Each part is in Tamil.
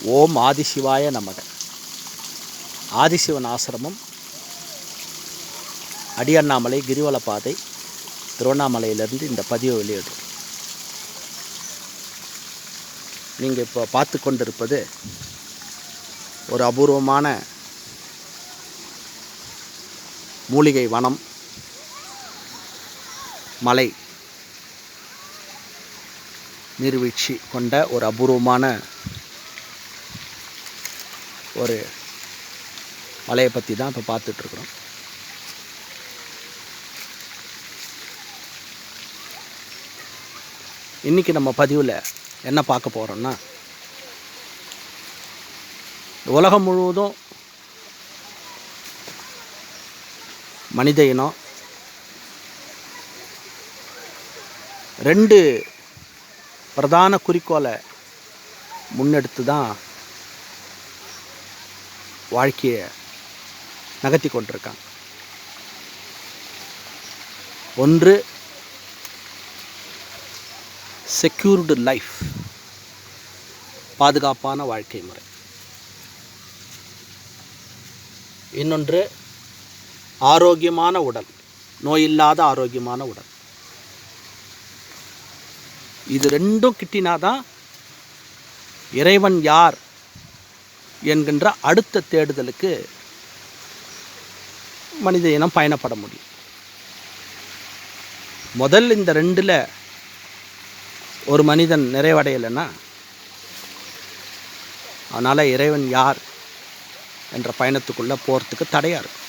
ஓம் ஆதிசிவாய நமக. ஆதிசிவன் ஆசிரமம் அடியண்ணாமலை கிரிவல பாதை திருவண்ணாமலையிலேருந்து இந்த பதிவை வெளியிடு நீங்கள் இப்போ பார்த்து கொண்டிருப்பது ஒரு அபூர்வமான மூலிகை வனம் மலை நீர்வீழ்ச்சி கொண்ட ஒரு அபூர்வமான ஒரு மலையை பற்றி தான் இப்போ பார்த்துட்ருக்குறோம். இன்றைக்கி நம்ம பதிவில் என்ன பார்க்க போகிறோம்னா உலகம் முழுவதும் மனித இனம் ரெண்டு பிரதான குறிக்கோளை முன்னெடுத்து தான் வாழ்க்கையை நகர்த்தி கொண்டிருக்காங்க. ஒன்று செக்யூர்டு லைஃப் பாதுகாப்பான வாழ்க்கை முறை. இன்னொன்று ஆரோக்கியமான உடல் நோயில்லாத ஆரோக்கியமான உடல். இது ரெண்டும் கிட்டினாதான் இறைவன் யார் என்கின்ற அடுத்த தேடுதலுக்கு மனித இனம் பயணப்பட முடியும். முதல் இந்த ரெண்டில் ஒரு மனிதன் நிறைவடையலைன்னா அதனால் இறைவன் யார் என்ற பயணத்துக்குள்ளே போகிறதுக்கு தடையாக இருக்கும்.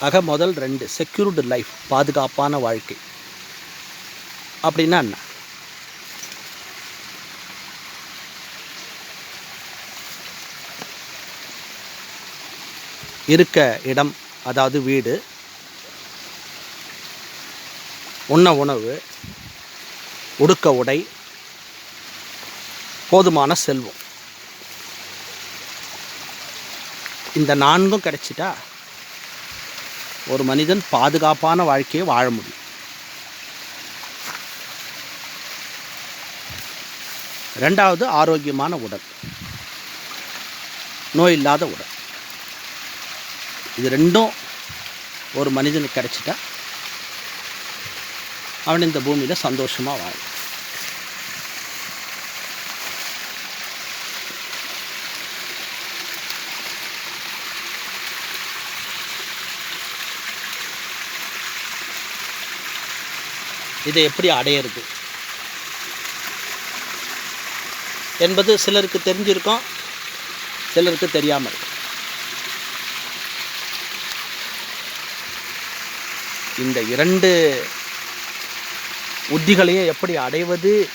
ஆக முதல் ரெண்டு செக்யூர்டு லைஃப் பாதுகாப்பான வாழ்க்கை. அப்படின்னா என்ன? இருக்க இடம் அதாவது வீடு. உண்ண உணவு உடுக்க உடை போதுமான செல்வம். இந்த நான்கும் கிடைச்சிட்டா ஒரு மனிதன் பாதுகாப்பான வாழ்க்கையை வாழ முடியும். ரெண்டாவது ஆரோக்கியமான உடல். நோய் இல்லாத உடல். இது ரெண்டும் ஒரு மனிதனுக்கு கிடச்சிட்டா அவன் இந்த பூமியில் சந்தோஷமாக வாழும். இதை எப்படி அடையிறது? என்பது சிலருக்கு தெரிஞ்சிருக்கும் சிலருக்கு தெரியாமல் இருக்கும். இந்த இரண்டு உத்திகளையும் எப்படி அடைவது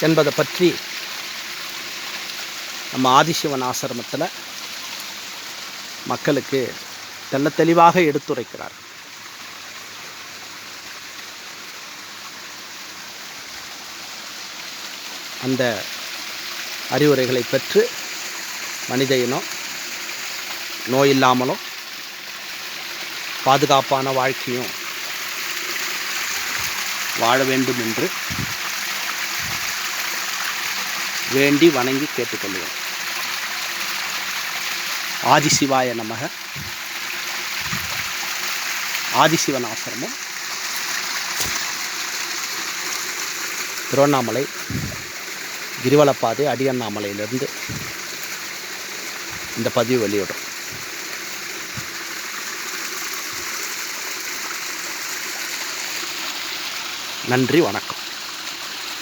என்பதை பற்றி நம்ம ஆதிசிவன் ஆசிரமத்தில் மக்களுக்கு தெள்ள தெளிவாக எடுத்துரைக்கிறார். அந்த அறிவுரைகளை பெற்று மனித இனம் நோய் இல்லாமலும் பாதுகாப்பான வாழ்க்கையும் வாழ வேண்டும் என்று வேண்டி வணங்கி கேட்டுக்கொள்வோம் ஆதிசிவாய நமக. ஆதிசிவன் ஆசிரமம். திருவண்ணாமலை கிரிவலப்பாதை அடியண்ணாமலையிலிருந்து இந்த பதிவு வெளியிடும் நன்றி வணக்கம்.